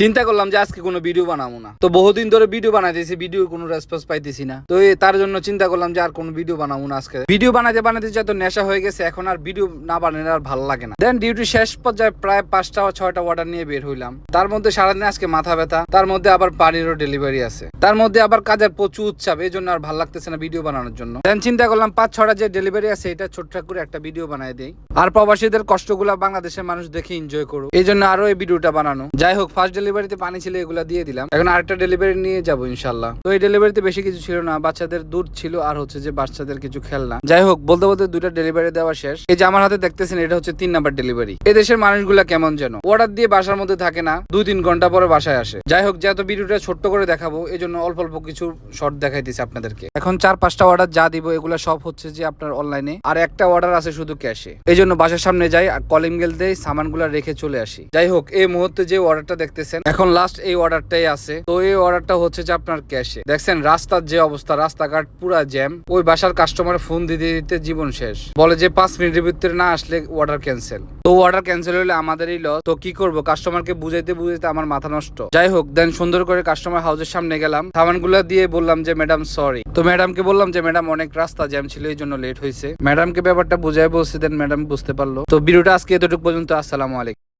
চিন্তা করলাম যে আজকে কোনো ভিডিও বানাবো না। তো বহুদিন ধরে ভিডিও বানাইতেছি ভিডিও কোনো রেসপন্স পাইতেছি না। তো তার জন্য চিন্তা করলাম যে আর কোনো ভিডিও বানাবো না আজকে। ভিডিও বানাতে বানাতে যত নেশা হয়ে গেছে, এখন আর ভিডিও না বানালে আর ভালো লাগে না। দেন ডিউটি শেষ পর্যায়ে প্রায় পাঁচটা ছয়টা অর্ডার নিয়ে বের হইলাম। তার মধ্যে সারাদিন আজকে মাথা ব্যথা, তার মধ্যে আবার পানিরও ডেলিভারি আছে। তার মধ্যে আবার কাজের প্রচুর উৎসাপ এই জন্য আর ভালো লাগতেছে না ভিডিও বানানোর জন্য। দেন চিন্তা করলাম পাঁচ, ছটা যে ডেলিভারি আছে, এটা ছোট্ট করে একটা ভিডিও বানাই দেই। আর প্রবাসীদের কষ্টগুলা বাংলাদেশের মানুষ দেখে এনজয় করুক। এই জন্য আরও এই ভিডিওটা বানানো। যাই হোক ফার্স্ট ডেলিভারিতে পানি ছিল, এগুলা দিয়ে দিলাম। এখন আরেকটা ডেলিভারি নিয়ে যাব ইনশাল্লাহ। তো এই ডেলিভারিতে বেশি কিছু ছিল না, বাচ্চাদের দুধ ছিল আর হচ্ছে যে বাচ্চাদের কিছু খেলনা। যাই হোক, বলতে বলতে দুইটা ডেলিভারি দেওয়া শেষ। এই যে আমার হাতে দেখতেছেন, এটা হচ্ছে তিন নাম্বার ডেলিভারি এই দেশের মানুষগুলা কেমন যেন। অর্ডার দিয়ে বাসার মধ্যে থাকে না, দুই তিন ঘণ্টা পরে বাসায় আসে। যাই হোক, যেহেতু ভিডিওটা ছোট্ট করে দেখাবো এই জন্য অল্প অল্প কিছু শর্ট দেখাই দেখাইতেছি আপনাদেরকে। এখন চার পাঁচটা অর্ডার যা দিব, এগুলো সব হচ্ছে যে আপনার অনলাইনে আর একটা অর্ডার আছে শুধু ক্যাশে এই জন্য বাসার সামনে যাই আর কলিং বেল দেই সামানগুলো রেখে চলে আসি। যাই হোক, এই মুহূর্তে যে অর্ডারটা দেখতেছেন এখন লাস্ট এই অর্ডারটাই আছে। তো এই অর্ডারটা হচ্ছে যে আপনার ক্যাশে দেখছেন, রাস্তার যে অবস্থা, রাস্তাঘাট পুরা জ্যাম ওই বাসার কাস্টমার ফোন দিতে দিতে জীবন শেষ। বলে যে পাঁচ মিনিটের ভিতরে না আসলে অর্ডার ক্যান্সেল তো অর্ডার ক্যান্সেল হলে আমাদেরই লস তো কি করব? কাস্টমারকে বুঝাইতে বুঝাইতে আমার মাথা নষ্ট। যাই হোক দেন সুন্দর করে কাস্টমার হাউসের সামনে গেলাম। সামানগুলো দিয়ে বললাম যে ম্যাডাম সরি তো ম্যাডামকে বললাম যে ম্যাডাম অনেক রাস্তা জ্যাম ছিল, এই জন্য লেট হয়েছে ম্যাডামকে ব্যাপারটা বুঝাই বলছি দেন ম্যাডাম বুঝতে পারল। তো ভিডিওটা আজকে এতটুকু পর্যন্ত। আসসালামু আলাইকুম।